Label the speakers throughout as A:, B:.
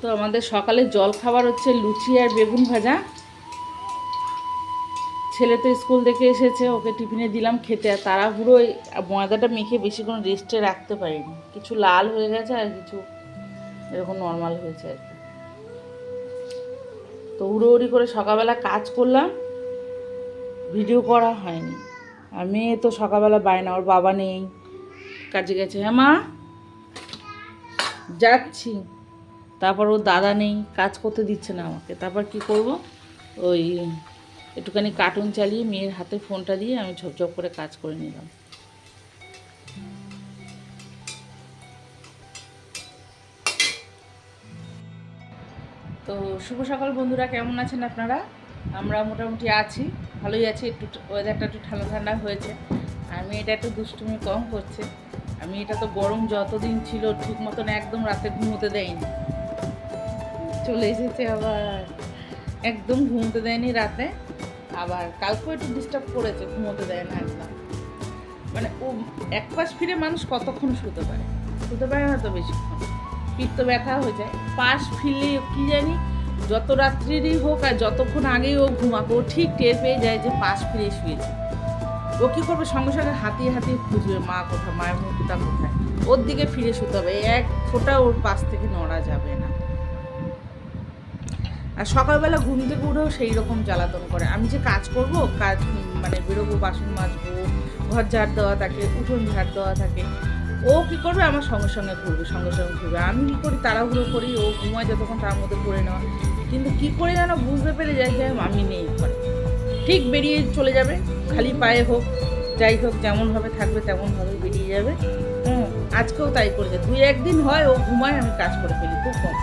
A: তো আমাদের সকালে জল খাবার হচ্ছে লুচি আর বেগুন ভাজা। ছেলে তো স্কুল থেকে এসেছে, ওকে টিফিনে দিলাম খেতে। আর তাড়াহুড়ো ময়দাটা মেখে বেশিক্ষণ রেস্টে রাখতে পারিনি। কিছু লাল হয়ে গেছে আর কিছু এরকম নর্মাল হয়েছে আর কি। তো উড়োউড়ি করে সকালবেলা কাজ করলাম ভিডিও করা হয়নি। আর মেয়ে তো সকালবেলা বায় না, ওর বাবা নেই। কাজে গেছে। হ্যাঁ মা? যাচ্ছি। তারপর ওর দাদা নেই, কাজ করতে দিচ্ছে না আমাকে। তারপর কি করব? ওই একটুখানি কার্টুন চালিয়ে মেয়ের হাতে ফোনটা দিয়ে আমি ঝপঝপ করে কাজ করে নিলাম। তো শুভ সকাল বন্ধুরা, কেমন আছেন আপনারা? আমরা মোটামুটি আছি, ভালোই আছি। একটু ওয়েদারটা একটু ঠান্ডা ঠান্ডা হয়েছে। আর মেয়েটা একটু দুষ্টুমি কম করছে। আমি এটা তো গরম যতদিন ছিল, ঠিক মতন একদম রাতে ঘুমোতে দেয়নি। চলে এসেছে আবার। একদম ঘুমোতে দেয়নি রাতে। আবার কালকেও একটু ডিস্টার্ব করেছে, ঘুমোতে দেয় না একদম। মানে ও এক পাশ ফিরে মানুষ কতক্ষণ শুতে পারে? শুতে পারে না তো বেশিক্ষণ পিত্ত ব্যথা হয়ে যায়। পাশ ফিরলে কি জানি, যত রাত্রিরই হোক আর যতক্ষণ আগেই ও ঘুমাবে, ও ঠিক টের পেয়ে যায় যে পাশ ফিরে শুয়েছে। ও কী করবে? সঙ্গে সঙ্গে হাতিয়ে হাতিয়ে খুঁজবে, মা কোথায়? মায়ের মুখটা কোথায়? ওর দিকে ফিরে শুতে হবে। এক ফোঁটা ওর পাশ থেকে নড়া যাবে না। আর সকালবেলা ঘুম থেকে উঠেও সেই রকম জ্বালাতন করে। আমি যে কাজ করব, কাজ মানে বেরোবো, বাসন মাজবো, ঘর ঝাড় দেওয়া থাকে, উঠোন ঝাড় দেওয়া থাকে, ও কি করবে? আমার সঙ্গে সঙ্গে ঘুরবে, সঙ্গে সঙ্গে ঘুরবে। আমি কী করি? তাড়াহুড়ো করি, ও ঘুমায় যতক্ষণ তার মধ্যে করে নেওয়া কিন্তু কি করে যেন বুঝতে পেরে যায় যে আমি নেই ঘরে। ঠিক বেরিয়ে চলে যাবে, খালি পায়ে হোক, যাই হোক যেমনভাবে থাকবে তেমনভাবে বেরিয়ে যাবে। হুম, আজকেও তাই করেছে। দুই একদিন হয়, ও ঘুমায়, আমি কাজ করে ফেলি, খুব কম।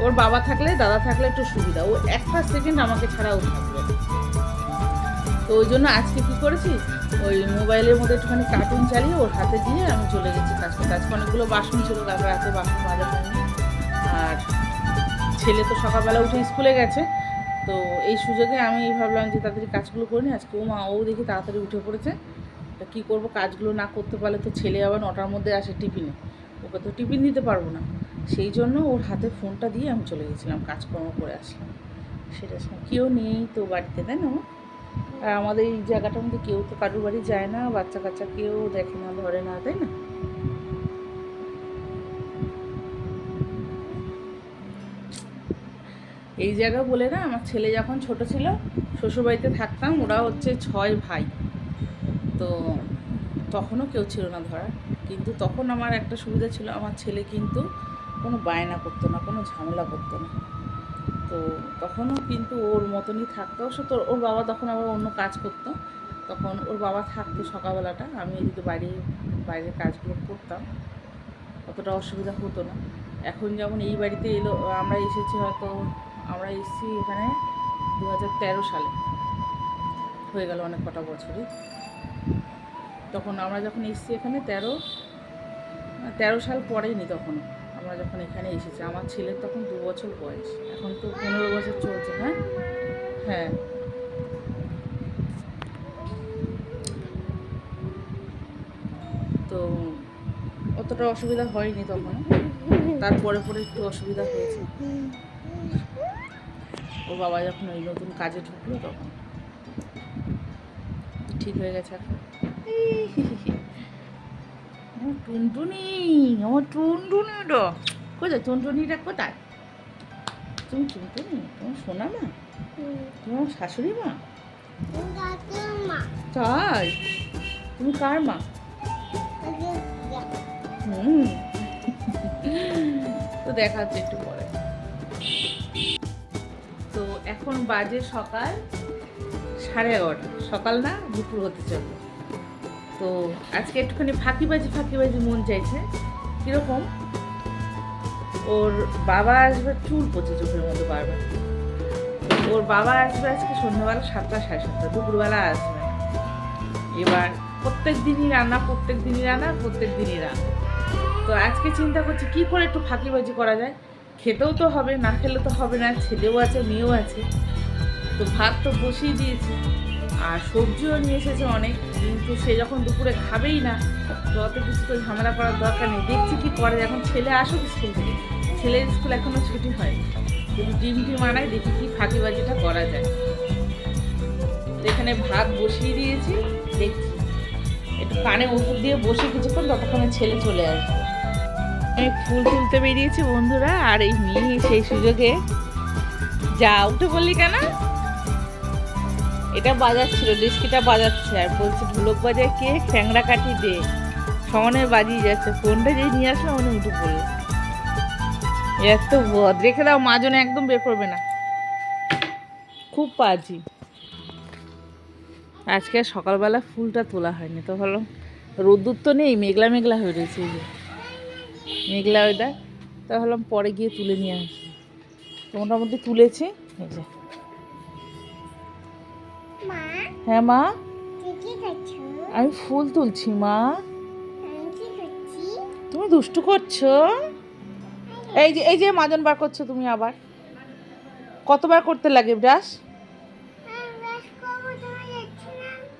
A: ওর বাবা থাকলে, দাদা থাকলে একটু সুবিধা। ও একটা সেকেন্ড আমাকে ছাড়াও থাকবে। না। তো ওই জন্য আজকে কি করেছি? ওই মোবাইলের মধ্যে একটুখানি কার্টুন চালিয়ে ওর হাতে দিয়ে আমি চলে গেছি কাজ করতে আজকে অনেকগুলো বাসন ছিল তারপর রাতে বাসন মাজা আর ছেলে তো সকালবেলা উঠে স্কুলে গেছে। তো এই সুযোগে আমি ভাবলাম যে তাড়াতাড়ি কাজগুলো করে নিই। আজকে ও মা, ও দেখি তাড়াতাড়ি উঠে পড়েছে। তা কী করব? কাজগুলো না করতে পারলে তো ছেলে আবার নটার মধ্যে আসে টিফিনে। ওকে তো টিফিন দিতে পারব না। সেই জন্য ওর হাতে ফোনটা দিয়ে আমি চলে গেছিলাম, কাজকর্ম করে আসলাম। সেটা। কেউ নেই তো বাড়িতে, তাই না? আর আমাদের এই জায়গাটার মধ্যে কেউ তো কারুর বাড়ি যায় না বাচ্চা কাচ্চা কেউ দেখে না, ধরে না, তাই না? এই জায়গা বলে না, আমার ছেলে যখন ছোট ছিল, শ্বশুরবাড়িতে থাকতাম, ওরা হচ্ছে ছয় ভাই। তো তখনও কেউ ছিল না ধরা কিন্তু তখন আমার একটা সুবিধা ছিল, আমার ছেলে কিন্তু কোনো বায়না করতো না, কোনো ঝামেলা করতো না। তো তখনও কিন্তু ওর মতনই থাকতো। অবশ্য তো ওর বাবা তখন আবার অন্য কাজ করতো। তখন ওর বাবা থাকতো সকালবেলাটা। আমি এদিকে বাড়ি, বাইরের কাজগুলো করতাম। অতটা অসুবিধা হতো না। এখন যেমন এই বাড়িতে এলো, আমরা এসেছি হয়তো, আমরা এসেছি এখানে দু তেরো সালে। হয়ে গেল অনেক কটা বছরই। তখন আমরা যখন এসেছি এখানে তেরো তেরো সাল পরেনি তখন আমরা যখন এখানে এসেছি, আমার ছেলের তখন দু বছর বয়স। এখন তো পনেরো বছর চলছে হ্যাঁ? হ্যাঁ। তো অতটা অসুবিধা হয়নি তখন। তারপরে পরে একটু অসুবিধা হয়েছে। ও বাবা যখন ওই নতুন কাজে ঢুকলো তখন। ঠিক হয়ে গেছে এখন। আমার টুনটুনি আমার টুনটুনিটা কোথায়? টুনটুনিটা কোথায়? তুমি টুনটুনি? তোমার শোনা মা তোমার শাশুড়ি মা? তাই? তুমি কার মা? হুম। তো দেখা হচ্ছে একটু পরে। তো এখন বাজে সকাল সাড়ে এগারোটা। সকাল না দুপুর হতে চলবে তো আজকে একটুখানি ফাঁকিবাজি ফাঁকিবাজি মন চাইছে। কীরকম? ওর বাবা আসবে, চুল পচে চোখের মতো বারবার। ওর বাবা আসবে আজকে সন্ধ্যাবেলা সাতটা, সাড়ে সাতটা, দুপুরবেলা আসবে। এবার প্রত্যেক দিনই রান্না, প্রত্যেক দিনই রান্না, প্রত্যেক দিনই রান্না। তো আজকে চিন্তা করছি, কি করে একটু ফাঁকিবাজি করা যায়? খেতেও তো হবে, না খেলে তো হবে না, ছেলেও আছে, মেয়েও আছে। তো ভাত তো বসিয়ে দিয়েছি। আর সবজিও নিয়ে এসেছে অনেক, কিন্তু সে যখন দুপুরে খাবেই না, তো অত কিছু তো ঝামেলা করার দরকার নেই। দেখছি কি করে, এখন ছেলে আসুক স্কুল থেকে। ছেলের স্কুল এখনও ছুটি হয়নি। যদি ডিম টিম আনাই দেখি কি ফাঁকিবাজিটা করা যায়। তো এখানে ভাত বসিয়ে দিয়েছি, দেখছি। একটু কানে ওষুধ দিয়ে বসে কিছুক্ষণ ততক্ষণে ছেলে চলে আসবে। আমি ফুল তুলতে বেরিয়েছি বন্ধুরা, আর এই মেয়ে সেই সুযোগে যা উঠে বললি কেন? এটা বাজাচ্ছিল ডিস্কিটা বাজাচ্ছে আর বলছে ঢোলক বাজায় কে? খ্যাংরা কাঠি দে। সমানে বাজিয়ে যাচ্ছে, ফোনটা যেই নিয়ে আসলো মনে উঠে পড়ল। এত বদ, রেখে দাও মাজনে একদম বের করবে না। খুব পাজি। আজকে সকালবেলা ফুলটা তোলা হয়নি, তো হলো রোদ্দুর তো নেই, মেঘলা মেঘলা হয়ে রয়েছে যে। মেঘলা ওইটা তা হলাম পরে গিয়ে তুলে নিয়ে আসি। মোটামুটি তুলেছি, এই যে। হ্যাঁ মা? আমি ফুল তুলছি মা। তুমি দুষ্টু করছ? এই যে এই যে মাজন বার করছ তুমি আবার। কতবার করতে লাগে ব্রাশ?
B: না?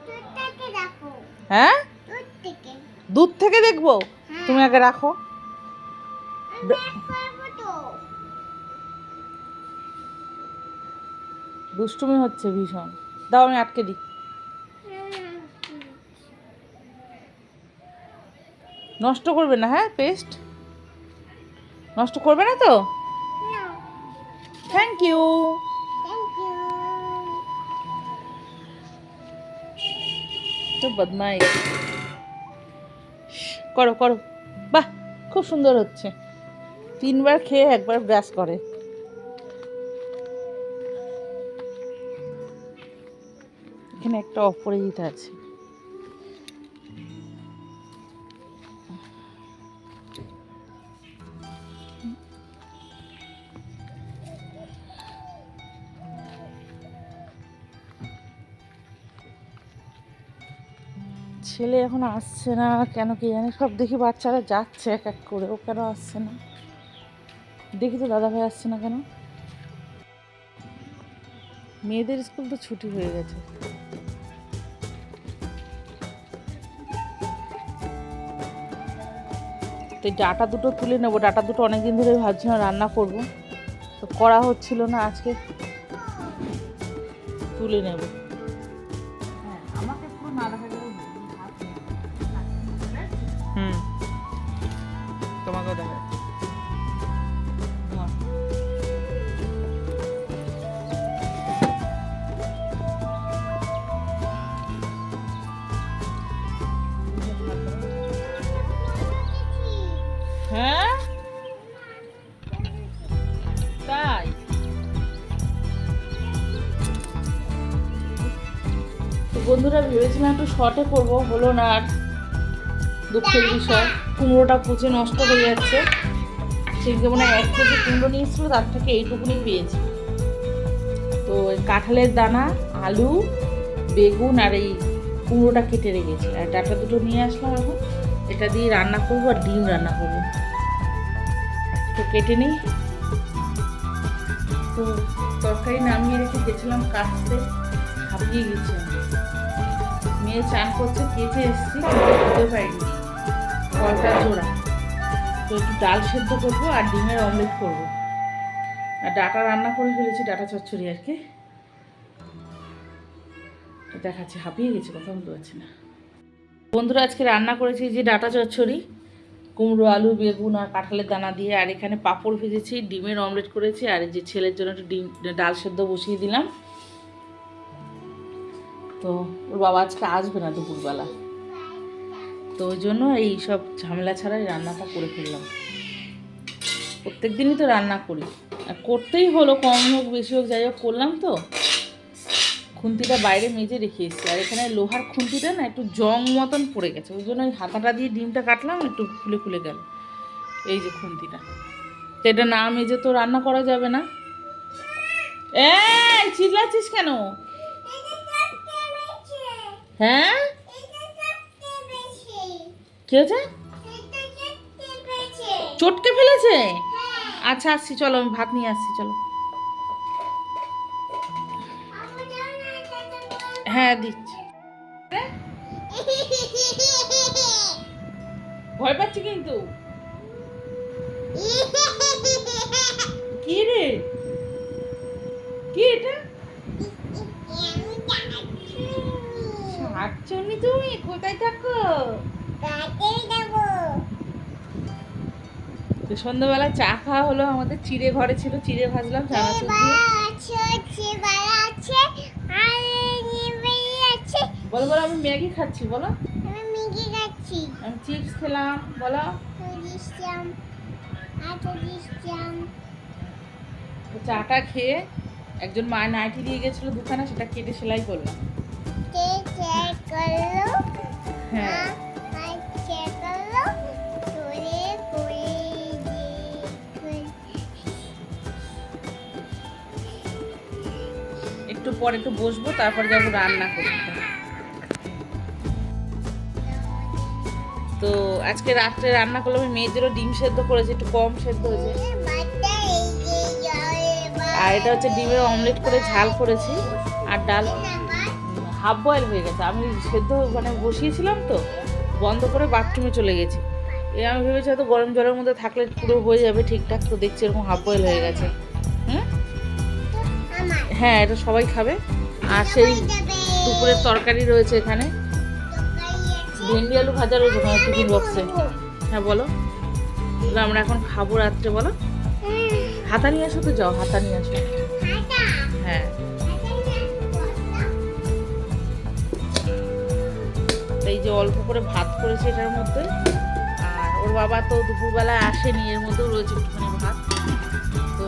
B: দূর
A: হ্যাঁ?
B: দূর থেকে।
A: দেখব? তুমি আগে রাখো। দুষ্টুমি হচ্ছে ভীষণ। দাও আমি আটকে দিই। নষ্ট করবে না হ্যাঁ পেস্ট নষ্ট করবে না তো? থ্যাংক ইউ তো বদমাই করো করো। বাহ, খুব সুন্দর হচ্ছে। তিনবার খেয়ে একবার ব্রাশ করে। এখানে একটা অপরাজিতা আছে। ছেলে এখন আসছে না, কেন কি জানি? সব দেখি বাচ্চারা যাচ্ছে এক এক করে, ও কেন আসছে না? দেখি তো দাদা ভাই আসছে না কেন? মেয়েদের স্কুল তো ছুটি হয়ে গেছে। তো ডাটা দুটো তুলে নেব। ডাটা দুটো অনেকদিন ধরে ভাবছিলাম রান্না করব। তো করা হচ্ছিল না, আজকে তুলে নেব। হ্যাঁ? তাই? বন্ধুরা, ভেবেছিলাম একটু শর্টে করব, হলো না আর দুঃখের বিষয়। কুমড়োটা পচে নষ্ট হয়ে যাচ্ছে। সেদিকে মনে হয় এক কেজি কুমড়ো নিয়ে এসেছিল তার থেকে এইটুকুনি পেয়েছি। তো কাঁঠালের দানা, আলু, বেগুন আর এই কুমড়োটা কেটে রেখেছি। আর ডাটা দুটো নিয়ে আসলাম এখন। এটা দিয়ে রান্না করব আর ডিম রান্না করব। কেটে নিই। তো তরকারি নামিয়ে রেখে গেছিলাম কাটতে, হাঁপিয়ে গেছি মেয়ে চান করছে কেচে এসছি খেতে পারিনি। কলটা জোড়া? তো একটু ডাল সেদ্ধ করব আর ডিমের অমলেট করব। আর ডাটা রান্না করে ফেলেছি, ডাটা চচ্চড়ি আর কি। দেখাচ্ছি, হাঁপিয়ে গেছি, কথা বলতে পারছি না। বন্ধুরা, আজকে রান্না করেছি যে ডাটা চচ্চড়ি। কুমড়ো, আলু, বেগুন আর কাঁঠালের দানা দিয়ে। আর এখানে পাঁপড় ভেজেছি, ডিমের অমলেট করেছি, আর যে ছেলের জন্য একটু ডিম, ডাল সেদ্ধ বসিয়ে দিলাম। তো ওর বাবা আজকে আসবে না দুপুরবেলা। তো ওই জন্য এই সব ঝামেলা ছাড়াই রান্নাটা করে ফেললাম। প্রত্যেক দিনই তো রান্না করি। করতেই হলো, কম হোক, বেশি হোক, যাই হোক, করলাম তো। খুন্তিটা বাইরে মেজে রেখে এসেছি। আর এখানে লোহার খুন্তিটা না একটু জং মতন পড়ে গেছে। ওই জন্য ওই হাতাটা দিয়ে ডিমটা কাটলাম একটু খুলে খুলে গেল। এই যে খুন্তিটা। তো এটা না মেজে তো রান্না করা যাবে না। এই চিল্লাচ্ছিস কেন? হ্যাঁ? কি হয়েছে? চটকে ফেলেছে? আচ্ছা আসছি চলো আমি ভাত নিয়ে আসছি চলো। হ্যাঁ দিচ্ছি। ভয় পাচ্ছি কিন্তু। কি রে? কি এটা? শাকচুনি তুমি, কোথায় থাকো? তো সন্ধ্যাবেলা চা খাওয়া হলো, আমাদের চিড়ে ঘরে ছিল, চিড়ে ভাজলাম চানাচুর দিয়ে বলো বলো আমি ম্যাগি খাচ্ছি বলো।
B: আমি ম্যাগি খাচ্ছি।
A: আমি চিপস খেলাম বলো। চাটা খেয়ে একজন মায়ের নাইটি দিয়ে গেছিল দোকানে সেটা কেটে সেলাই করলাম
B: কে চেক করল?
A: হ্যাঁ। একটু পরে একটু বসবো তারপর যাব রান্না করতে। তো আজকে রাত্রে রান্না করলাম আমি মেয়েদেরও ডিম সেদ্ধ করেছি, একটু কম সেদ্ধ হয়েছে। আর এটা হচ্ছে ডিমের অমলেট করে ঝাল করেছি, আর ডাল হাফ বয়েল হয়ে গেছে। আমি সেদ্ধ মানে বসিয়েছিলাম তো, বন্ধ করে বাথরুমে চলে গেছি। এ আমি ভেবেছি হয়তো গরম জলের মধ্যে থাকলে পুরো হয়ে যাবে ঠিকঠাক, তো দেখছি এরকম হাফ বয়েল হয়ে গেছে। হুম? হ্যাঁ এটা সবাই খাবে। আর সেই দুপুরের তরকারি রয়েছে এখানে। ভেন্ডি আলু ভাজা রয়েছে ওখানে টিফিন বক্সে। হ্যাঁ বলো। আমরা এখন খাব রাত্রে, বলো। হাতা নিয়ে আসো তো, যাও, হাতা নিয়ে আসো হ্যাঁ। এই যে অল্প করে ভাত করেছে এটার মধ্যে, আর ওর বাবা তো দুপুরবেলা আসেনি, এর মধ্যেও রয়েছে একটুখানি ভাত। তো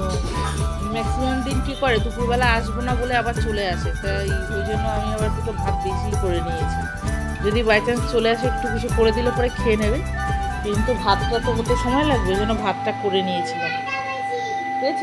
A: ম্যাক্সিমাম দিন কি করে? দুপুরবেলা আসব না বলে আবার চলে আসে। তাই ওই জন্য আমি আবার দুটো ভাত বেশি করে নিয়েছি। যদি বাই চান্স চলে আসে, একটু কিছু করে দিলে পরে খেয়ে নেবে। কিন্তু ভাতটা তো হতে সময় লাগবে, ওই জন্য ভাতটা করে নিয়েছিলাম। বুঝেছ?